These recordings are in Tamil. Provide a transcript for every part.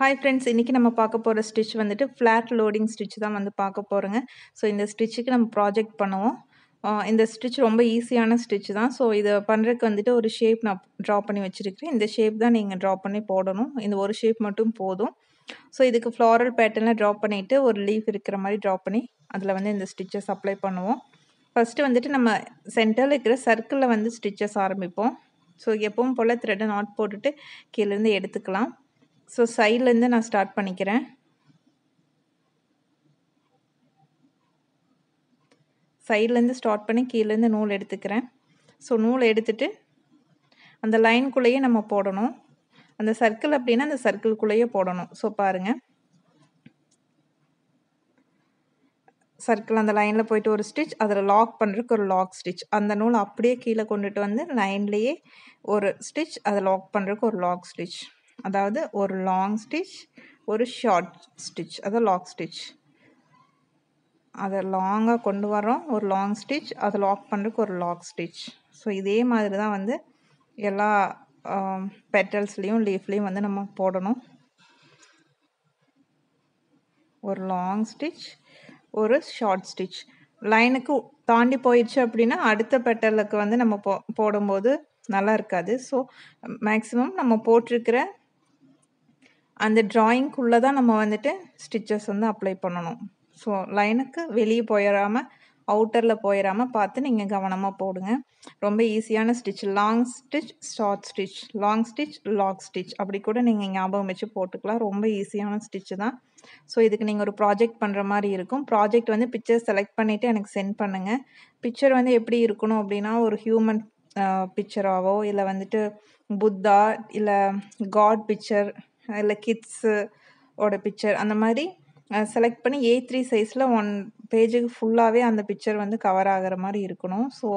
ஹாய் ஃப்ரெண்ட்ஸ் இன்றைக்கி நம்ம பார்க்க போகிற ஸ்டிச் வந்துட்டு ஃப்ளாட் லோடிங் ஸ்டிச் தான் வந்து பார்க்க போகிறோங்க ஸோ இந்த ஸ்டிச்சுக்கு நம்ம ப்ராஜெக்ட் பண்ணுவோம். இந்த ஸ்டிச் ரொம்ப ஈஸியான ஸ்டிச் தான். ஸோ இதை பண்ணுறதுக்கு வந்துட்டு ஒரு ஷேப் நான் ட்ரா பண்ணி வச்சுருக்கிறேன். இந்த ஷேப் தான் நீங்கள் ட்ரா பண்ணி போடணும். இந்த ஒரு ஷேப் மட்டும் போதும். ஸோ இதுக்கு ஃப்ளாரல் பேட்டர்னில் ட்ரா பண்ணிவிட்டு ஒரு லீஃப் இருக்கிற மாதிரி ட்ரா பண்ணி அதில் வந்து இந்த ஸ்டிச்சஸ் அப்ளை பண்ணுவோம். ஃபஸ்ட்டு வந்துட்டு நம்ம சென்டரில் இருக்கிற சர்க்கிளில் வந்து ஸ்டிச்சஸ் ஆரம்பிப்போம். ஸோ எப்பவும் போல் த்ரெட்டை நாட் போட்டுட்டு கீழேருந்து எடுத்துக்கலாம். ஸோ சைட்லேருந்து நான் ஸ்டார்ட் பண்ணிக்கிறேன். சைட்லேருந்து ஸ்டார்ட் பண்ணி கீழேருந்து நூல் எடுத்துக்கிறேன். ஸோ நூல் எடுத்துட்டு அந்த லைனுக்குள்ளேயே நம்ம போடணும். அந்த சர்க்கிள் அப்படின்னா அந்த சர்க்கிள்குள்ளேயே போடணும். ஸோ பாருங்கள் சர்க்கிள் அந்த லைனில் போயிட்டு ஒரு ஸ்டிச் அதில் லாக் பண்ணுறதுக்கு ஒரு லாக் ஸ்டிச் அந்த நூல் அப்படியே கீழே கொண்டுட்டு வந்து லைன்லேயே ஒரு ஸ்டிச் அதை லாக் பண்ணுறதுக்கு ஒரு லாக் ஸ்டிச் அதாவது ஒரு லாங் ஸ்டிச் ஒரு ஷார்ட் ஸ்டிச் அது லாக் ஸ்டிச் அதை லாங்காக கொண்டு வரோம் ஒரு லாங் ஸ்டிச் அதை லாக் பண்ணுறதுக்கு ஒரு லாக் ஸ்டிச் ஸோ இதே மாதிரி தான் வந்து எல்லா பெட்டல்ஸ்லேயும் லீஃப்லேயும் வந்து நம்ம போடணும். ஒரு லாங் ஸ்டிச் ஒரு ஷார்ட் ஸ்டிச் லைனுக்கு தாண்டி போயிடுச்சு அப்படின்னா அடுத்த பெட்டலுக்கு வந்து நம்ம போ போடும்போது நல்லா இருக்காது. ஸோ மேக்ஸிமம் நம்ம போட்டிருக்கிற அந்த ட்ராயிங்க்குள்ளே தான் நம்ம வந்துட்டு ஸ்டிச்சஸ் வந்து அப்ளை பண்ணணும். ஸோ லைனுக்கு வெளியே போயிடாமல் அவுட்டரில் போயிடாமல் பார்த்து நீங்கள் கவனமாக போடுங்க. ரொம்ப ஈஸியான stitch long stitch short stitch long stitch lock stitch அப்படி கூட நீங்கள் ஞாபகம் வச்சு போட்டுக்கலாம். ரொம்ப ஈஸியான ஸ்டிச்சு தான். ஸோ இதுக்கு நீங்கள் ஒரு ப்ராஜெக்ட் பண்ணுற மாதிரி இருக்கும். ப்ராஜெக்ட் வந்து பிக்சர் செலக்ட் பண்ணிவிட்டு எனக்கு சென்ட் பண்ணுங்கள் பிக்சர் வந்து எப்படி இருக்கணும் அப்படின்னா ஒரு ஹியூமன் பிக்சராகவோ இல்லை வந்துட்டு புத்தா இல்லை காட் பிக்சர் இல்லை கிட்ஸு ஓட பிக்சர் அந்த மாதிரி செலக்ட் பண்ணி ஏ த்ரீ சைஸில் ஒன் பேஜுக்கு ஃபுல்லாகவே அந்த பிக்சர் வந்து கவர் ஆகிற மாதிரி இருக்கணும். ஸோ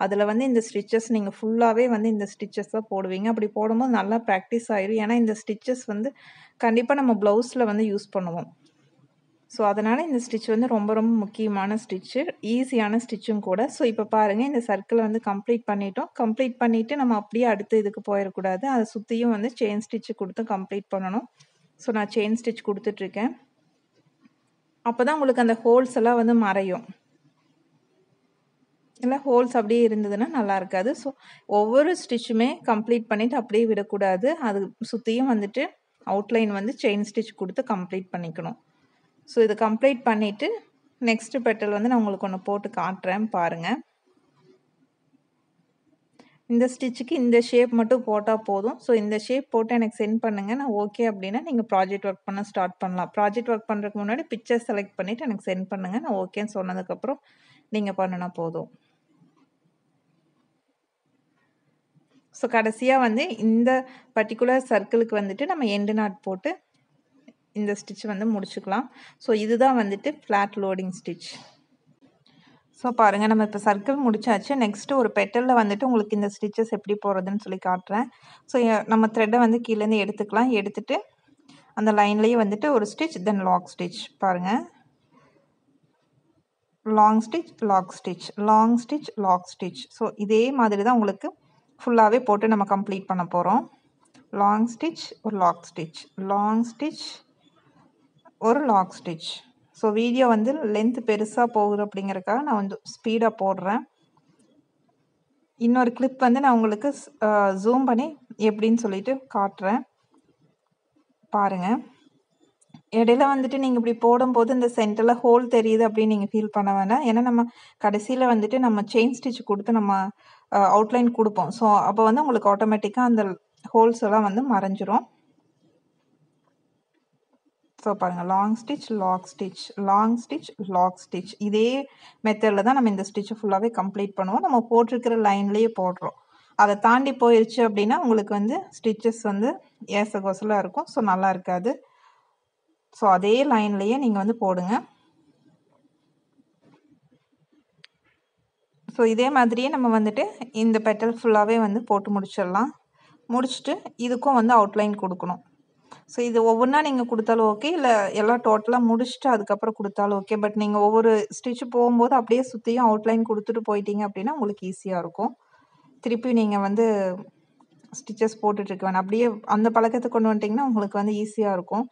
அதில் வந்து இந்த ஸ்டிச்சஸ் நீங்கள் ஃபுல்லாகவே வந்து இந்த ஸ்டிச்சஸ் தான் போடுவீங்க. அப்படி போடும்போது நல்லா ப்ராக்டிஸ் ஆயிடும் ஏன்னா இந்த ஸ்டிச்சஸ் வந்து கண்டிப்பாக நம்ம ப்ளவுஸில் வந்து யூஸ் பண்ணுவோம். ஸோ அதனால் இந்த ஸ்டிச் வந்து ரொம்ப ரொம்ப முக்கியமான ஸ்டிச்சு ஈஸியான ஸ்டிச்சும் கூட. ஸோ இப்போ பாருங்கள் இந்த சர்க்கிளை வந்து கம்ப்ளீட் பண்ணிட்டோம். கம்ப்ளீட் பண்ணிவிட்டு நம்ம அப்படியே அடுத்து இதுக்கு போயிடக்கூடாது அதை சுற்றியும் வந்து செயின் ஸ்டிச்சு கொடுத்து கம்ப்ளீட் பண்ணணும். ஸோ நான் செயின் ஸ்டிச் கொடுத்துட்ருக்கேன். அப்போ தான் உங்களுக்கு அந்த ஹோல்ஸ் எல்லாம் வந்து மறையும். இல்லை ஹோல்ஸ் அப்படியே இருந்ததுன்னா நல்லா இருக்காது. ஸோ ஒவ்வொரு ஸ்டிச்சுமே கம்ப்ளீட் பண்ணிவிட்டு அப்படியே விடக்கூடாது. அது சுற்றியும் வந்துட்டு அவுட்லைன் வந்து செயின் ஸ்டிச் கொடுத்து கம்ப்ளீட் பண்ணிக்கணும். ஸோ இதை கம்ப்ளீட் பண்ணிவிட்டு நெக்ஸ்ட்டு பெட்டல் வந்து நான் உங்களுக்கு ஒன்று போட்டு காட்டுறேன் பாருங்கள் இந்த ஸ்டிச்சுக்கு இந்த ஷேப் மட்டும் போட்டால் போதும். ஸோ இந்த ஷேப் போட்டு எனக்கு சென்ட் பண்ணுங்கள் நான் ஓகே அப்படின்னா நீங்கள் ப்ராஜெக்ட் ஒர்க் பண்ண ஸ்டார்ட் பண்ணலாம். ப்ராஜெக்ட் ஒர்க் பண்ணுறதுக்கு முன்னாடி பிக்சர் செலக்ட் பண்ணிவிட்டு எனக்கு சென்ட் பண்ணுங்கள் நான் ஓகேன்னு சொன்னதுக்கப்புறம் நீங்கள் பண்ணினா போதும். ஸோ கடைசியாக வந்து இந்த பர்டிகுலர் சர்க்கிளுக்கு வந்துட்டு நம்ம எண்டு நாட் போட்டு இந்த ஸ்டிச் வந்து முடிச்சுக்கலாம். ஸோ இதுதான் வந்துட்டு ஃப்ளாட் லோடிங் ஸ்டிச் ஸோ பாருங்கள் நம்ம இப்போ சர்க்கிள் முடிச்சாச்சு. நெக்ஸ்ட்டு ஒரு பெட்டலில் வந்துட்டு உங்களுக்கு இந்த ஸ்டிச்சஸ் எப்படி போகிறதுன்னு சொல்லி காட்டுறேன். ஸோ நம்ம த்ரெட்டை வந்து கீழேருந்து எடுத்துக்கலாம். எடுத்துட்டு அந்த லைன்லேயே வந்துட்டு ஒரு ஸ்டிச் தென் லாக் ஸ்டிச் பாருங்கள் long stitch lock stitch long stitch lock stitch so இதே மாதிரி தான் உங்களுக்கு ஃபுல்லாகவே போட்டு நம்ம கம்ப்ளீட் பண்ண போகிறோம் லாங் ஸ்டிச் ஒரு லாக் ஸ்டிச் லாங் ஸ்டிச் ஒரு லாக் ஸ்டிச் ஸோ வீடியோ வந்து லென்த் பெருசாக போகுது அப்படிங்கிறக்காக நான் வந்து ஸ்பீடாக போடுறேன். இன்னொரு கிளிப் வந்து நான் உங்களுக்கு ஜூம் பண்ணி எப்படின்னு சொல்லிட்டு காட்டுறேன். பாருங்கள் இடையில வந்துட்டு நீங்கள் இப்படி போடும்போது இந்த சென்டரில் ஹோல் தெரியுது அப்படின்னு நீங்கள் ஃபீல் பண்ண வேணாம் ஏன்னா நம்ம கடைசியில் வந்துட்டு நம்ம செயின் ஸ்டிச் கொடுத்து நம்ம அவுட்லைன் கொடுப்போம். ஸோ அப்போ வந்து உங்களுக்கு ஆட்டோமேட்டிக்காக அந்த ஹோல்ஸ் எல்லாம் வந்து மறைஞ்சிரும். ஸோ பாருங்கள் long stitch lock stitch long stitch lock stitch இதே மெத்தடில் தான் நம்ம இந்த ஸ்டிச்சை ஃபுல்லாகவே கம்ப்ளீட் பண்ணுவோம். நம்ம போட்டிருக்கிற லைன்லேயே போடுறோம். அதை தாண்டி போயிடுச்சு அப்படின்னா உங்களுக்கு வந்து ஸ்டிச்சஸ் வந்து ஏச கொசலாக இருக்கும். ஸோ நல்லா இருக்காது. ஸோ அதே லைன்லேயே நீங்கள் வந்து போடுங்க. ஸோ இதே மாதிரியே நம்ம வந்துட்டு இந்த பெட்டல் ஃபுல்லாகவே வந்து போட்டு முடிச்சிடலாம். முடிச்சுட்டு இதுக்கும் வந்து அவுட்லைன் கொடுக்கணும். ஸோ இது ஒவ்வொன்றா நீங்கள் கொடுத்தாலும் ஓகே இல்லை எல்லாம் டோட்டலாக முடிச்சுட்டு அதுக்கப்புறம் கொடுத்தாலும் ஓகே பட் நீங்கள் ஒவ்வொரு ஸ்டிச்சு போகும்போது அப்படியே சுற்றியும் அவுட்லைன் கொடுத்துட்டு போயிட்டீங்க அப்படின்னா உங்களுக்கு ஈஸியாக இருக்கும். திருப்பி நீங்கள் வந்து ஸ்டிச்சஸ் போட்டுட்ருக்க வேணாம். அப்படியே அந்த பழக்கத்தை கொண்டு வந்துட்டிங்கன்னா உங்களுக்கு வந்து ஈஸியாக இருக்கும்.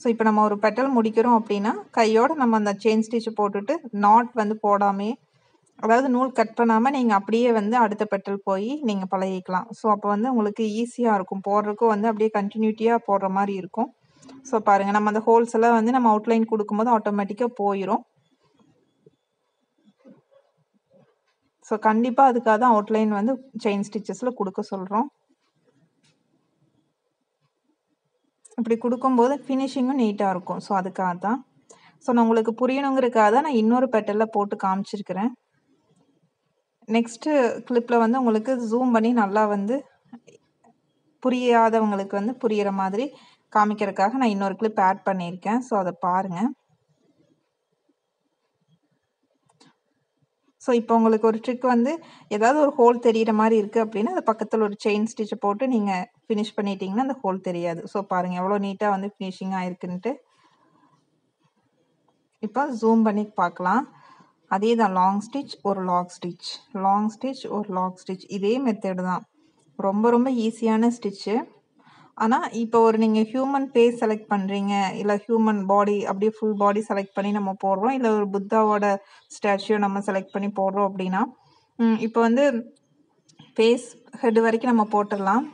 ஸோ இப்போ நம்ம ஒரு பெட்டல் முடிக்கிறோம் அப்படின்னா கையோட நம்ம அந்த செயின் ஸ்டிச் போட்டுட்டு நாட் வந்து போடாமே அதாவது நூல் கட் பண்ணாமல் நீங்கள் அப்படியே வந்து அடுத்த பெட்டல் போய் நீங்கள் பழகிக்கலாம். ஸோ அப்போ வந்து உங்களுக்கு ஈஸியாக இருக்கும். போடுறதுக்கும் வந்து அப்படியே கண்டினியூட்டியாக போடுற மாதிரி இருக்கும். ஸோ பாருங்கள் நம்ம அந்த ஹோல்ஸ் எல்லாம் வந்து நம்ம அவுட்லைன் கொடுக்கும்போது ஆட்டோமேட்டிக்காக போயிடும் ஸோ கண்டிப்பாக அதுக்காக தான் அவுட்லைன் வந்து செயின் ஸ்டிச்சஸில் கொடுக்க சொல்கிறோம் இப்படி கொடுக்கும்போது ஃபினிஷிங்கும் நீட்டாக இருக்கும். ஸோ அதுக்காக தான் ஸோ நான் உங்களுக்கு புரியணுங்கிறதுக்காக தான் நான் இன்னொரு பெட்டலில் போட்டு காமிச்சிருக்கிறேன். நெக்ஸ்ட்டு கிளிப்பில் வந்து உங்களுக்கு ஜூம் பண்ணி நல்லா வந்து புரியாதவங்களுக்கு வந்து புரிகிற மாதிரி காமிக்கிறதுக்காக நான் இன்னொரு கிளிப் ஆட் பண்ணியிருக்கேன். ஸோ அதை பாருங்கள் ஸோ இப்போ உங்களுக்கு ஒரு ட்ரிக் வந்து ஏதாவது ஒரு ஹோல் தெரியிற மாதிரி இருக்குது அப்படின்னா அது பக்கத்தில் ஒரு செயின் ஸ்டிச்சை போட்டு நீங்கள் ஃபினிஷ் பண்ணிட்டீங்கன்னா அந்த ஹோல் தெரியாது. ஸோ பாருங்கள் எவ்வளோ நீட்டாக வந்து ஃபினிஷிங் ஆகிருக்குன்ட்டு இப்போ ஜூம் பண்ணி பார்க்கலாம். அதே தான் லாங் ஸ்டிச் ஒரு லாக் ஸ்டிச் லாங் ஸ்டிச் ஒரு லாக் ஸ்டிச் இதே மெத்தடு தான். ரொம்ப ரொம்ப ஈஸியான ஸ்டிச்சு ஆனால் இப்போ ஒரு நீங்கள் ஹியூமன் ஃபேஸ் செலக்ட் பண்ணுறீங்க இல்லை ஹியூமன் பாடி அப்படியே ஃபுல் பாடி செலக்ட் பண்ணி நம்ம போடுறோம் இல்லை ஒரு புத்தாவோட ஸ்டாச்சுவை நம்ம செலக்ட் பண்ணி போடுறோம் அப்படின்னா இப்போ வந்து ஃபேஸ் ஹெட் வரைக்கும் நம்ம போட்டுடலாம்.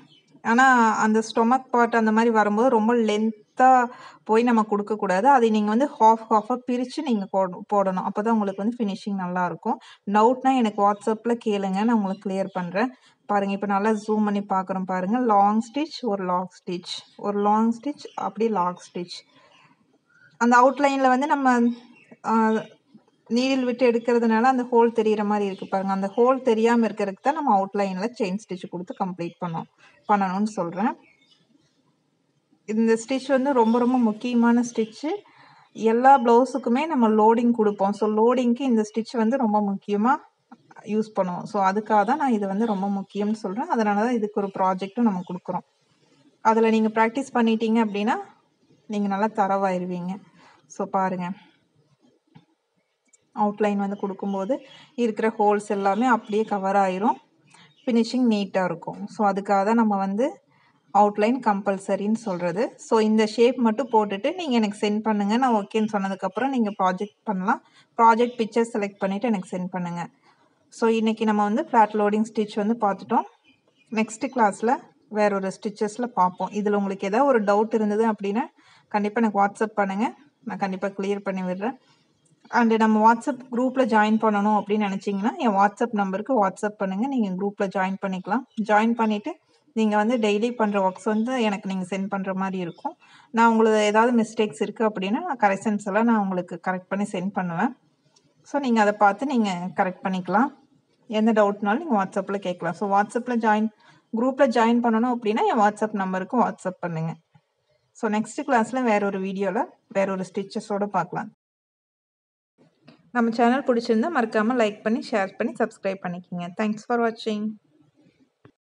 ஆனால் அந்த ஸ்டொமக் பார்ட் அந்த மாதிரி வரும்போது ரொம்ப லென்த் லென்த்தாக போய் நம்ம கொடுக்கக்கூடாது அதை நீங்கள் வந்து ஹாஃப் ஹாஃபாக பிரித்து நீங்கள் போடணும் போடணும். அப்போ தான் உங்களுக்கு வந்து ஃபினிஷிங் நல்லாயிருக்கும் டவுட்னா எனக்கு வாட்ஸ்அப்பில் கேளுங்க. நான் உங்களுக்கு கிளியர் பண்ணுறேன் பாருங்கள் இப்போ நல்லா ஜூம் பண்ணி பார்க்குறோம் பாருங்கள் லாங் ஸ்டிச் ஒரு லாக் ஸ்டிச் ஒரு லாங் ஸ்டிச் அப்படியே லாக் ஸ்டிச் அந்த அவுட்லைனில் வந்து நம்ம நீடில் விட்டு எடுக்கிறதுனால அந்த ஹோல் தெரிகிற மாதிரி இருக்குது பாருங்கள் அந்த ஹோல் தெரியாமல் இருக்கிறதுக்கு தான் நம்ம அவுட்லைனில் செயின் ஸ்டிச் கொடுத்து கம்ப்ளீட் பண்ணோம். பண்ணணும்னு சொல்கிறேன் இந்த ஸ்டிச் வந்து ரொம்ப ரொம்ப முக்கியமான ஸ்டிச்சு எல்லா ப்ளவுஸுக்குமே நம்ம லோடிங் கொடுப்போம். ஸோ லோடிங்க்கு இந்த ஸ்டிச் வந்து ரொம்ப முக்கியமாக யூஸ் பண்ணுவோம். ஸோ அதுக்காக தான் நான் இது வந்து ரொம்ப முக்கியம்னு சொல்கிறேன் அதனால தான் இதுக்கு ஒரு ப்ராஜெக்ட்டும் நம்ம கொடுக்குறோம். அதில் நீங்கள் ப்ராக்டிஸ் பண்ணிட்டீங்க அப்படின்னா நீங்கள் நல்லா தரவாயிருவீங்க. ஸோ பாருங்கள் அவுட்லைன் வந்து கொடுக்கும்போது இருக்கிற ஹோல்ஸ் எல்லாமே அப்படியே கவர் ஆயிரும். ஃபினிஷிங் நீட்டாக இருக்கும். ஸோ அதுக்காக தான் நம்ம வந்து அவுட்லைன் கம்பல்சரின்னு சொல்கிறது ஸோ இந்த ஷேப் மட்டும் போட்டுட்டு நீங்கள் எனக்கு சென்ட் பண்ணுங்கள் நான் ஓகேன்னு சொன்னதுக்கப்புறம் நீங்கள் ப்ராஜெக்ட் பண்ணலாம். ப்ராஜெக்ட் பிக்சர் செலக்ட் பண்ணிவிட்டு எனக்கு சென்ட் பண்ணுங்கள் ஸோ இன்றைக்கி நம்ம வந்து ஃப்ளாட் லோடிங் ஸ்டிச் வந்து பார்த்துட்டோம். நெக்ஸ்ட்டு கிளாஸில் வேற ஒரு ஸ்டிச்சஸில் பார்ப்போம். இதில் உங்களுக்கு ஏதாவது ஒரு டவுட் இருந்தது அப்படின்னா கண்டிப்பாக எனக்கு வாட்ஸ்அப் பண்ணுங்கள் நான் கண்டிப்பாக கிளியர் பண்ணி விடுறேன். அண்டு நம்ம வாட்ஸ்அப் குரூப்பில் ஜாயின் பண்ணணும் அப்படின்னு நினச்சிங்கன்னா என் வாட்ஸ்அப் நம்பருக்கு வாட்ஸ்அப் பண்ணுங்கள் நீங்கள் குரூப்பில் ஜாயின் பண்ணிக்கலாம். ஜாயின் பண்ணிவிட்டு நீங்கள் வந்து டெய்லி பண்ணுற ஒர்க்ஸ் வந்து எனக்கு நீங்கள் சென்ட் பண்ணுற மாதிரி இருக்கும். நான் உங்களுக்கு ஏதாவது மிஸ்டேக்ஸ் இருக்குது அப்படின்னா நான் கரெக்ஷன்ஸ் எல்லாம் நான் உங்களுக்கு கரெக்ட் பண்ணி சென்ட் பண்ணுவேன். ஸோ நீங்கள் அதை பார்த்து நீங்கள் கரெக்ட் பண்ணிக்கலாம். எந்த டவுட்னாலும் நீங்கள் வாட்ஸ்அப்பில் கேட்கலாம். ஸோ வாட்ஸ்அப்பில் ஜாயின் குரூப்பில் ஜாயின் பண்ணணும் அப்படின்னா என் வாட்ஸ்அப் நம்பருக்கு வாட்ஸ்அப் பண்ணுங்கள் ஸோ நெக்ஸ்ட் கிளாஸில் வேற ஒரு வீடியோவில் வேற ஒரு ஸ்டிச்சஸோடு பார்க்கலாம். நம்ம சேனல் பிடிச்சிருந்தா மறக்காமல் லைக் பண்ணி ஷேர் பண்ணி சப்ஸ்கிரைப் பண்ணிக்கோங்க. தேங்க்ஸ் ஃபார் வாட்சிங்